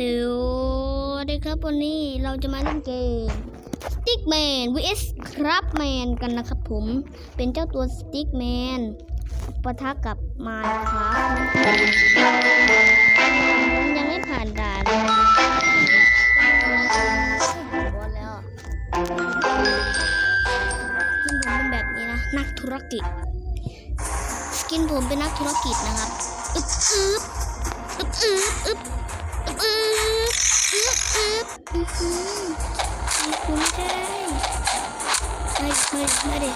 สวัสดีครับวันนี้เราจะมาเล่นเกม Stickman vs Craftman กันนะครับผมเป็นเจ้าตัว Stickman ปะทะกับ Minecraft ผมยังไม่ผ่านด่านเลยบอสแล้วสกินผมเป็นแบบนี้นะ นักธุรกิจ สกินผมเป็นนักธุรกิจนะครับ อึ๊บอึ๊บอึ๊บอึ๊บอึ๊บ อึ๊บอึ๊บอึ๊บอึ๊บอื้อหือคุณใช่เฮ้ยเฮ้ยมาเด็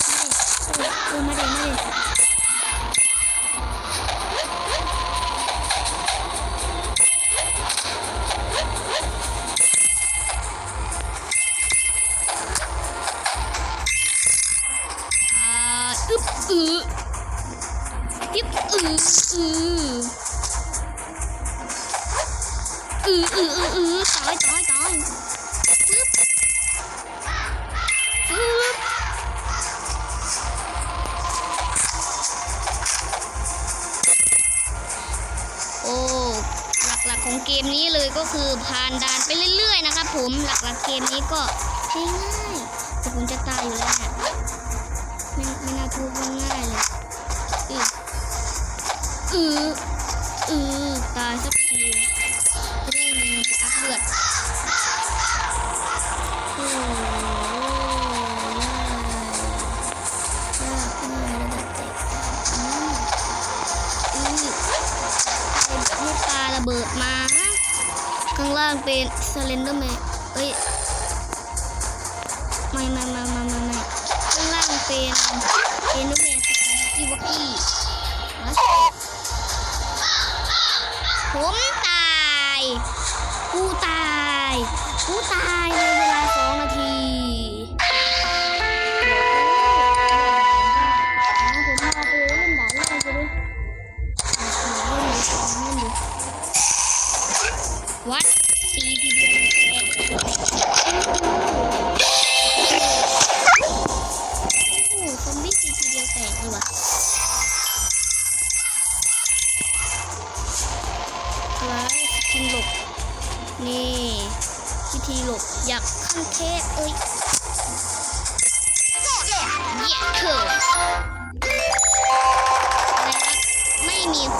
มาเด็เออมาเด็มาเด็อ่าอึ๊บอึ๊บอึ๊บอึ๊บอึ๊บอื ของเกมนี้เลยก็คือผ่านด่านไปเรื่อย ๆ นะครับผมหลักๆเกมนี้ก็ง่ายๆแต่ผมจะตายอยู่แล้วเนี่ยไม่ไม่น่าทุกข์ง่ายเลย ระเบิดมา ข้างล่างเป็นสเลนเดอร์แมนเอ้ย ไม่ไม่ไม่ไม่ไม่ไม่ข้างล่างเป็นเอนเดอร์แมนสกิวกี้ผมตาย กูตาย กูตายเลย วัดตีทีเดียวแตกโอ้โหซอมบี้ตีทีเดียวแตกเลยว่ะอะไรสกินหลบ นี่วิธีหลบอยากขั้นเทพเอ้ยเยี่ยเถอะอะไรนะไม่มีค